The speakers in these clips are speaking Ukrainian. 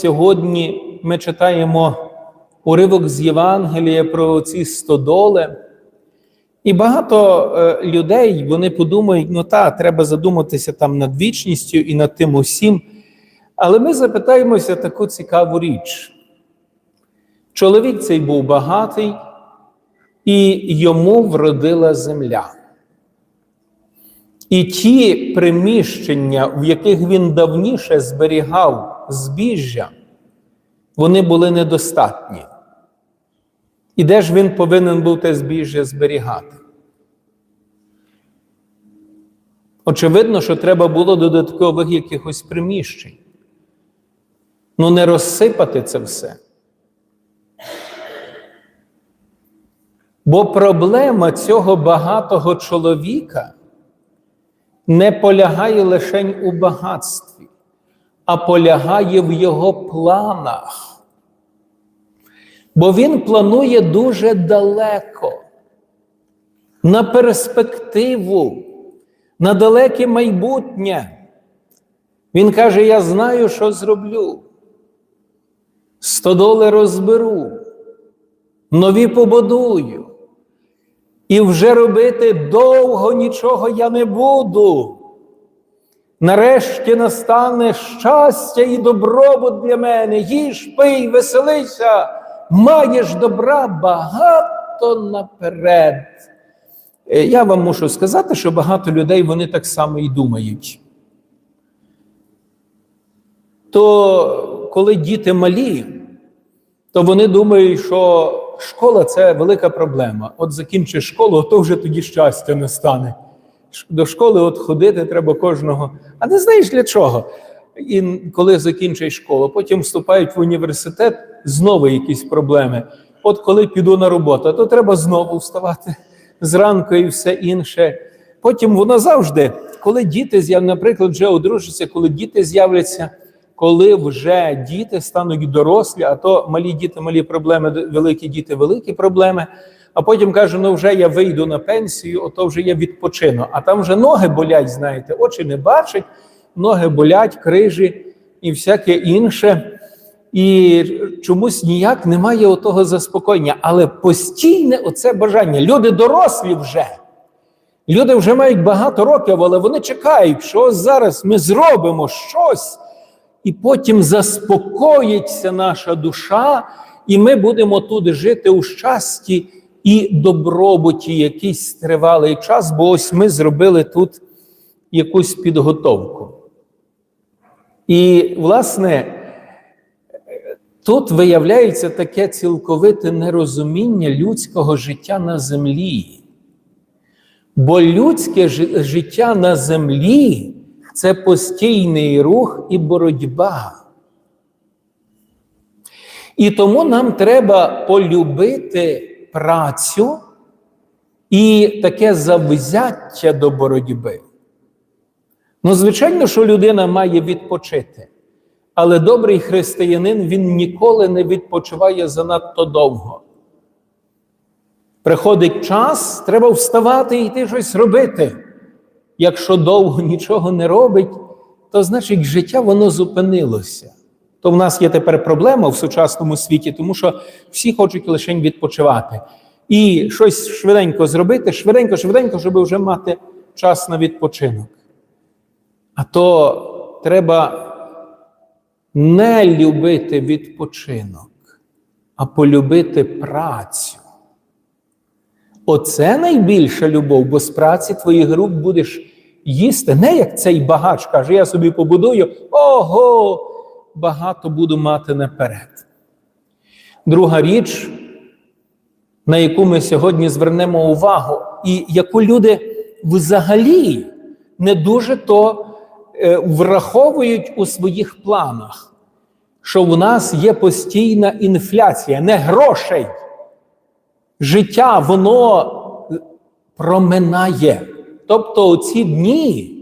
Сьогодні ми читаємо уривок з Євангелія про ці стодоли. І багато е, людей вони подумають, ну та, треба задуматися там над вічністю і над тим усім. Але ми запитаємося таку цікаву річ. Чоловік цей був багатий, і йому вродила земля. І ті приміщення, в яких він давніше зберігав збіжжя, вони були недостатні. І де ж він повинен був те збіжжя зберігати? Очевидно, що треба було додаткових якихось приміщень. Ну, не розсипати це все. Бо проблема цього багатого чоловіка не полягає лише у багатстві, а полягає в його планах. Бо він планує дуже далеко, на перспективу, на далеке майбутнє. Він каже: Я знаю, що зроблю. Стодоли розберу, нові побудую. І вже робити довго нічого я не буду. Нарешті настане щастя і добробут для мене. Їж, пий, веселися, маєш добра багато наперед. Е, Я вам мушу сказати, що багато людей вони так само і думають. То коли діти малі, то вони думають, що школа це велика проблема. От закінчиш школу, то вже тоді щастя не стане. До школи от ходити треба кожного. А не знаєш для чого? І коли закінчиш школу, потім вступають в університет, знову якісь проблеми. От коли піду на роботу, то треба знову вставати зранку і все інше. Потім воно завжди, коли діти з'являться, наприклад, вже одружаться, коли діти з'являться, коли вже діти стануть дорослі, а то малі діти, малі проблеми, великі діти, великі проблеми. А потім каже: ну вже я вийду на пенсію, ото вже я відпочину. А там вже ноги болять, знаєте, очі не бачать, ноги болять, крижі і всяке інше. І чомусь ніяк немає отого заспокоєння. Але постійне оце бажання. Люди дорослі вже. Люди вже мають багато років, але вони чекають, що зараз ми зробимо щось, і потім заспокоїться наша душа, і ми будемо тут жити у щасті і добробуті якийсь тривалий час, бо ось ми зробили тут якусь підготовку. І, власне, тут виявляється таке цілковите нерозуміння людського життя на землі. Бо людське життя на землі це постійний рух і боротьба. І тому нам треба полюбити працю і таке завзяття до боротьби. Ну, звичайно, що людина має відпочити, але добрий християнин він ніколи не відпочиває занадто довго. Приходить час, треба вставати і йти щось робити. Якщо довго нічого не робить, то значить життя воно зупинилося. То в нас є тепер проблема в сучасному світі, тому що всі хочуть лише відпочивати. І щось швиденько зробити, швиденько, швиденько, щоб вже мати час на відпочинок. А то треба не любити відпочинок, а полюбити працю. Оце найбільша любов, бо з праці твоїх рук будеш їсти. Не як цей багач каже, я собі побудую, ого, багато буду мати наперед. Друга річ, на яку ми сьогодні звернемо увагу, і яку люди взагалі не дуже то е, враховують у своїх планах, що в нас є постійна інфляція, не грошей. Життя, воно проминає. Тобто, оці дні,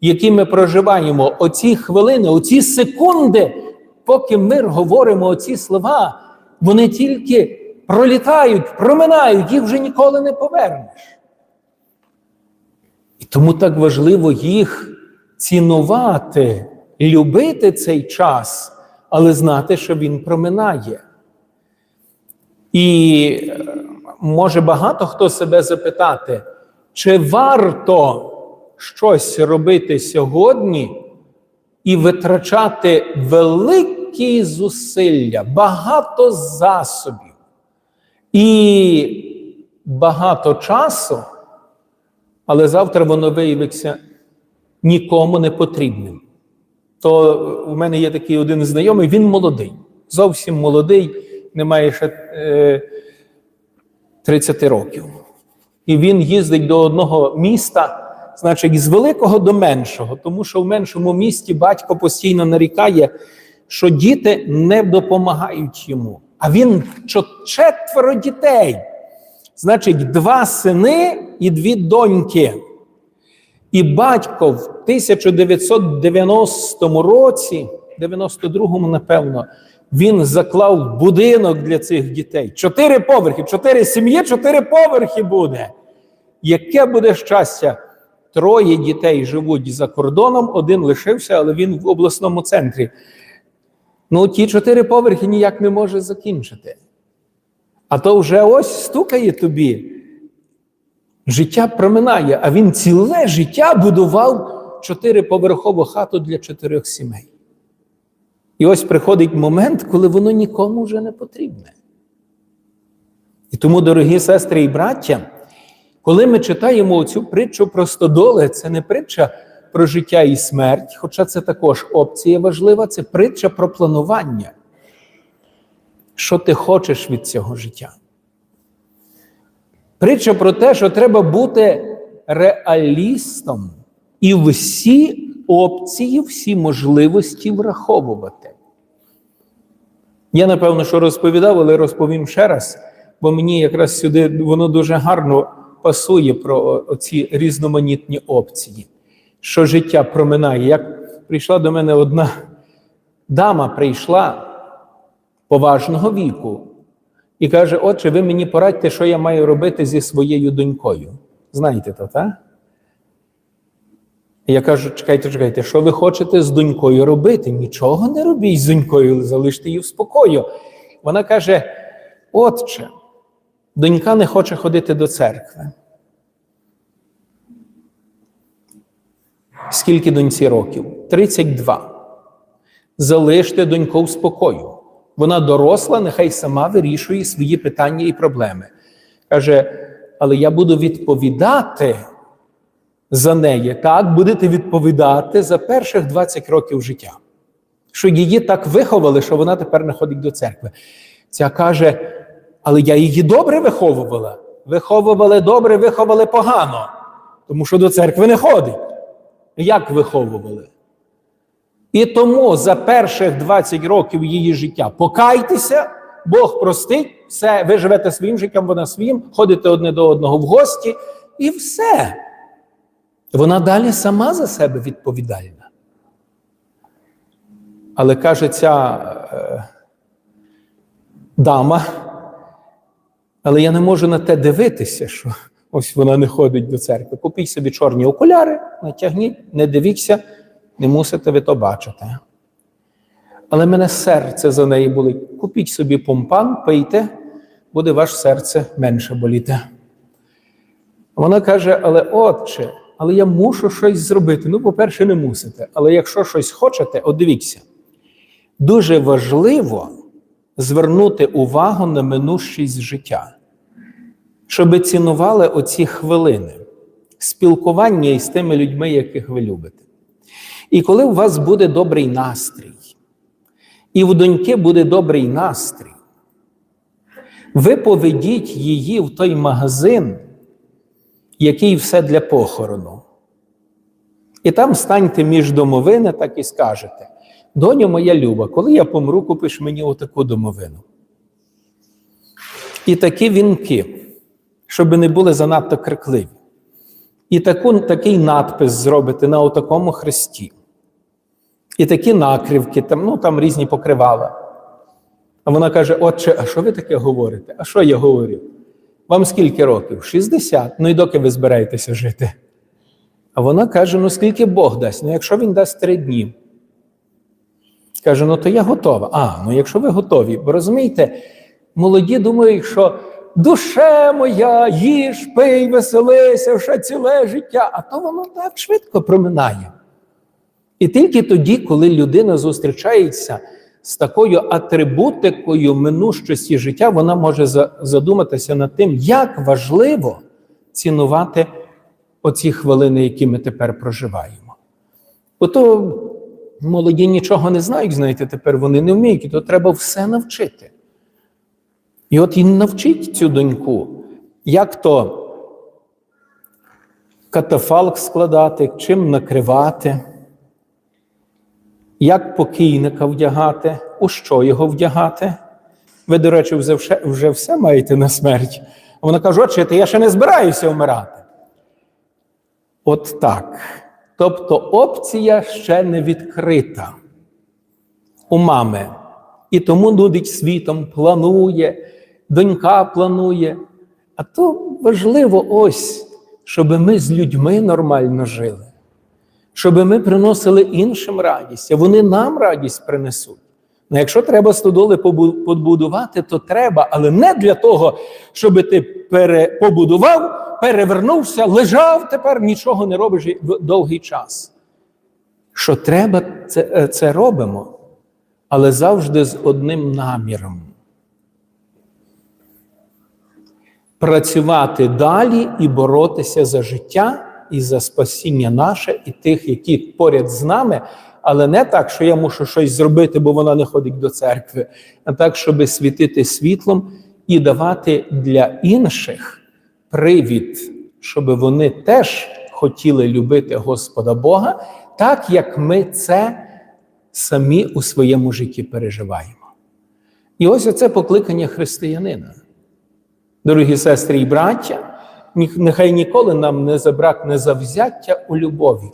які ми проживаємо, оці хвилини, оці секунди, поки ми говоримо оці слова, вони тільки пролітають, проминають, їх вже ніколи не повернеш. І тому так важливо їх цінувати, любити цей час, але знати, що він проминає. І е, може багато хто себе запитати, чи варто щось робити сьогодні і витрачати великі зусилля, багато засобів і багато часу, але завтра воно виявиться нікому не потрібним. То в мене є такий один знайомий, він молодий, зовсім молодий, не має ще е, 30 років. І він їздить до одного міста, значить, з великого до меншого, тому що в меншому місті батько постійно нарікає, що діти не допомагають йому. А він четверо дітей. Значить, два сини і дві доньки. І батько в 1990 році, 92-му, напевно, він заклав будинок для цих дітей. Чотири поверхи, чотири сім'ї, чотири поверхи буде. Яке буде щастя? Троє дітей живуть за кордоном, один лишився, але він в обласному центрі. Ну, ті чотири поверхи ніяк не може закінчити. А то вже ось стукає тобі. Життя проминає, а він ціле життя будував чотириповерхову хату для чотирьох сімей. І ось приходить момент, коли воно нікому вже не потрібне. І тому, дорогі сестри і браття, коли ми читаємо цю притчу про стодоли, це не притча про життя і смерть, хоча це також опція важлива, це притча про планування. Що ти хочеш від цього життя? Притча про те, що треба бути реалістом і всі опції, всі можливості враховувати. Я, напевно, що розповідав, але розповім ще раз, бо мені якраз сюди воно дуже гарно пасує про ці різноманітні опції, що життя проминає. Як прийшла до мене одна дама, прийшла поважного віку, і каже: Отче, ви мені порадьте, що я маю робити зі своєю донькою. Знаєте то, так? Я кажу: чекайте, чекайте, що ви хочете з донькою робити? Нічого не робіть з донькою, залиште її в спокою. Вона каже: Отче, донька не хоче ходити до церкви. Скільки доньці років? 32. Залиште доньку в спокою. Вона доросла, нехай сама вирішує свої питання і проблеми. Каже, але я буду відповідати за неї. Так, будете відповідати за перших 20 років життя. Що її так виховали, що вона тепер не ходить до церкви. Ця каже, але я її добре виховувала. Виховували добре, виховали погано, тому що до церкви не ходить. Як виховували? І тому за перших 20 років її життя покайтеся, Бог простить, все, ви живете своїм життям, вона своїм, ходите одне до одного в гості, і все. Вона далі сама за себе відповідальна. Але каже ця е, дама, але я не можу на те дивитися, що ось вона не ходить до церкви. Купіть собі чорні окуляри, натягніть, не дивіться не мусите ви то бачити. Але мене серце за неї болить. Купіть собі помпан, пийте, буде ваше серце менше боліти. Вона каже: але отче, але я мушу щось зробити. Ну, по-перше, не мусите. Але якщо щось хочете, от дивіться, дуже важливо звернути увагу на минущість життя, щоб цінували оці хвилини спілкування із тими людьми, яких ви любите. І коли у вас буде добрий настрій, і у доньки буде добрий настрій, ви поведіть її в той магазин, який все для похорону. І там станьте між домовини, так і скажете: доню моя люба, коли я помру, купиш мені отаку домовину. І такі вінки, щоб не були занадто крикливі. І таку, такий надпис зробити на отакому хресті. І такі накривки, там, ну там різні покривала. А вона каже: Отче, а що ви таке говорите? А що я говорю? Вам скільки років? 60. Ну і доки ви збираєтеся жити? А вона каже: ну скільки Бог дасть? Ну, якщо він дасть три дні. Каже: ну то я готова. А, ну якщо ви готові, бо розумієте, молоді думають, що душе моя, їж, пий, веселися, ще ціле життя, а то воно так швидко проминає. І тільки тоді, коли людина зустрічається з такою атрибутикою минущості життя, вона може задуматися над тим, як важливо цінувати оці хвилини, які ми тепер проживаємо. Ото молоді нічого не знають, знаєте, тепер вони не вміють, і то треба все навчити. І от і навчіть цю доньку, як то катафалк складати, чим накривати, як покійника вдягати, у що його вдягати. Ви, до речі, вже, вже все маєте на смерть. А вона каже, отче, я ще не збираюся вмирати. От так. Тобто опція ще не відкрита у мами. І тому нудить світом, планує, донька планує. А то важливо ось, щоб ми з людьми нормально жили, щоб ми приносили іншим радість, а вони нам радість принесуть. Ну, якщо треба стодоли побудувати, то треба, але не для того, щоб ти пере, побудував, перевернувся, лежав тепер, нічого не робиш в довгий час. Що треба, це, е, це робимо, але завжди з одним наміром. Працювати далі і боротися за життя і за спасіння наше і тих, які поряд з нами, але не так, що я мушу щось зробити, бо вона не ходить до церкви, а так, щоб світити світлом і давати для інших привід, щоб вони теж хотіли любити Господа Бога, так як ми це самі у своєму житті переживаємо. І ось оце покликання християнина. Дорогі сестри і браття, нехай ніколи нам не забракне завзяття у любові,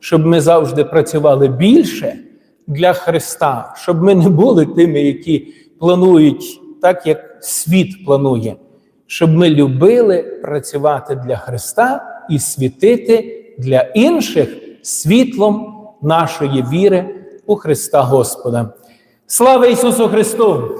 щоб ми завжди працювали більше для Христа, щоб ми не були тими, які планують так, як світ планує, щоб ми любили працювати для Христа і світити для інших світлом нашої віри у Христа Господа. Слава Ісусу Христу!